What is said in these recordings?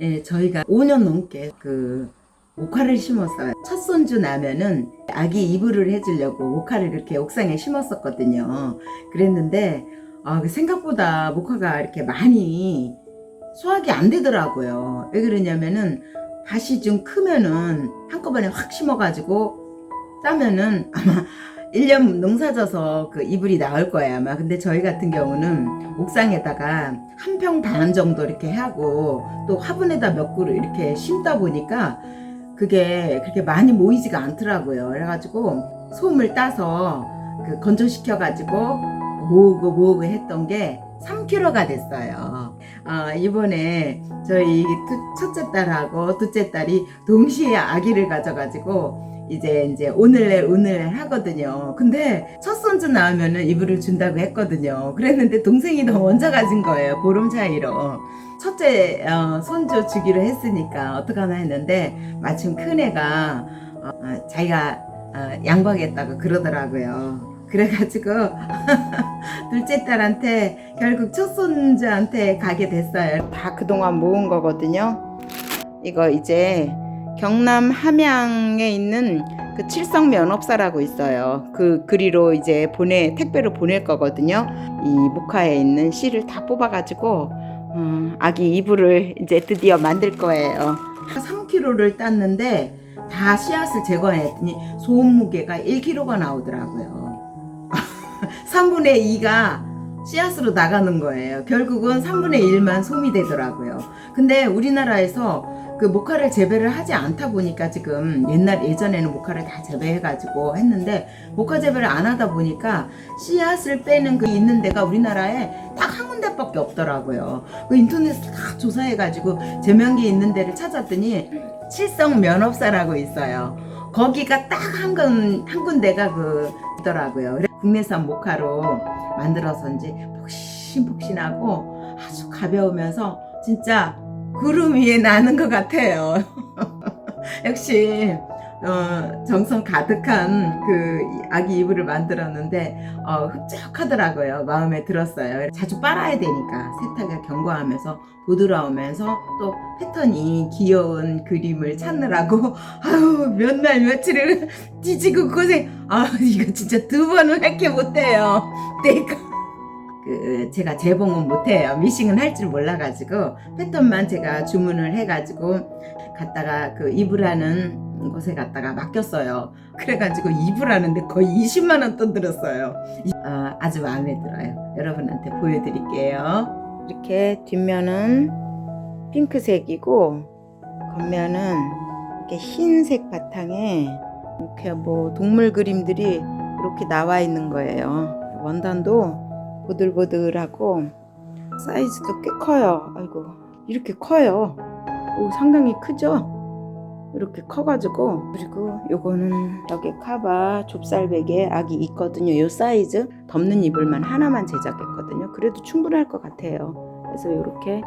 예, 저희가 5년 넘게 그 모카를 심었어요. 첫 손주 나면은 아기 이불을 해주려고 모카를 이렇게 옥상에 심었었거든요. 그랬는데 아, 그 생각보다 모카가 이렇게 많이 수확이 안 되더라고요. 왜 그러냐면은 밭이 좀 크면은 한꺼번에 확 심어가지고 따면은 아마 1년 농사져서 그 이불이 나올 거예요 아마 근데 저희 같은 경우는 옥상에다가 한 평 반 정도 이렇게 하고 또 화분에다 몇 그루 이렇게 심다 보니까 그게 그렇게 많이 모이지가 않더라고요 그래가지고 솜을 따서 그 건조시켜 가지고 모으고 모으고 했던 게 3kg가 됐어요. 아, 이번에 저희 두- 첫째 딸하고 둘째 딸이 동시에 아기를 가져가지고 이제 이제 오늘날 오늘날 하거든요. 근데 첫 손주 나오면은 이불을 준다고 했거든요. 그랬는데 동생이 더 먼저 가진 거예요. 보름 차이로. 첫째 어, 손주 주기로 했으니까 어떡하나 했는데 마침 큰 애가 어, 어, 자기가 어, 양보하겠다고 그러더라고요. 그래가지고 둘째 딸한테 결국 첫 손주한테 가게 됐어요. 다 그동안 모은 거거든요. 이거 이제 경남 함양에 있는 그 칠성 면업사라고 있어요. 그 그리로 이제 보내 택배로 보낼 거거든요. 이 모카에 있는 씨를 다 뽑아가지고 어, 아기 이불을 이제 드디어 만들 거예요. 3kg를 땄는데 다 씨앗을 제거했더니 소음 무게가 1kg가 나오더라고요. 3분의 2가 씨앗으로 나가는 거예요. 결국은 3분의 1만 솜이 되더라고요. 근데 우리나라에서 그 모카를 재배를 하지 않다 보니까 지금 옛날 예전에는 모카를 다 재배해가지고 했는데 모카 재배를 안 하다 보니까 씨앗을 빼는 그 있는 데가 우리나라에 딱 한 군데밖에 없더라고요. 그 인터넷을 다 조사해가지고 제명기 있는 데를 찾았더니 칠성 면업사라고 있어요. 거기가 딱 한 군, 한 군데가 그 있더라고요. 국내산 모카로 만들어서인지 폭신폭신하고 아주 가벼우면서 진짜 구름 위에 나는 것 같아요. 역시 어, 정성 가득한 그 아기 이불을 만들었는데 어, 흡족하더라고요. 마음에 들었어요. 자주 빨아야 되니까 세탁을 경과하면서 부드러우면서 또 패턴이 귀여운 그림을 찾느라고 아유 몇 날 며칠을 뒤지고 고생 아 이거 진짜 두 번은 할게 못해요. 내가 그 제가 재봉은 못해요. 미싱은 할 줄 몰라가지고 패턴만 제가 주문을 해가지고 갔다가 그 이불하는 곳에 갔다가 맡겼어요. 그래가지고 이불하는데 거의 20만 원 돈 들었어요. 이- 어, 아주 마음에 들어요. 여러분한테 보여드릴게요. 이렇게 뒷면은 핑크색이고 겉면은 이렇게 흰색 바탕에 이렇게 뭐 동물 그림들이 이렇게 나와 있는 거예요. 원단도 보들보들하고 사이즈도 꽤 커요. 아이고 이렇게 커요. 오, 상당히 크죠? 이렇게 커가지고 그리고 요거는 여기 카바 좁쌀백에 아기 있거든요. 요 사이즈 덮는 이불만 하나만 제작했거든요. 그래도 충분할 것 같아요. 그래서 이렇게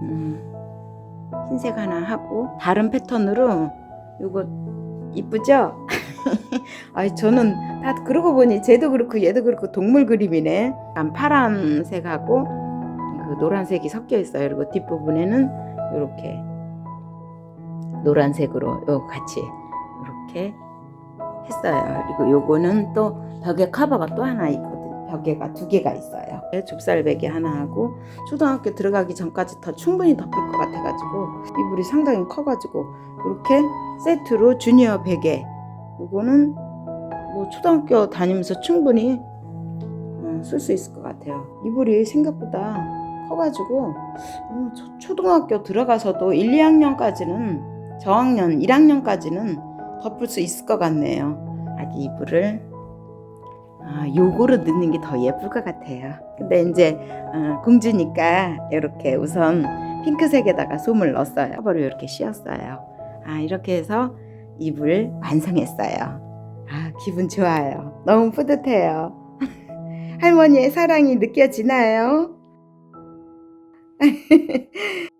음, 흰색 하나 하고 다른 패턴으로 요거 이쁘죠? 아이 저는 다 그러고 보니 쟤도 그렇고 얘도 그렇고 동물 그림이네. 파란색하고 그 노란색이 섞여 있어요. 그리고 뒷부분에는 이렇게 노란색으로 요 같이 이렇게 했어요. 그리고 요거는 또 벽에 커버가 또 하나 있거든요. 벽에가 두 개가 있어요. 좁쌀백이 하나 하고 초등학교 들어가기 전까지 더 충분히 덮을 것 같아가지고 이불이 상당히 커가지고 이렇게 세트로 주니어 베개 요거는 뭐 초등학교 다니면서 충분히 어, 쓸수 있을 것 같아요. 이불이 생각보다 커가지고 음, 초- 초등학교 들어가서도 1, 2학년까지는 저학년 1학년까지는 덮을 수 있을 것 같네요. 아기 이불을 아, 요거로 넣는 게 더 예쁠 것 같아요. 근데 이제 어, 공주니까 이렇게 우선 핑크색에다가 솜을 넣었어요. 커버를 이렇게 씌웠어요. 아 이렇게 해서 이불 완성했어요. 아 기분 좋아요. 너무 뿌듯해요. 할머니의 사랑이 느껴지나요?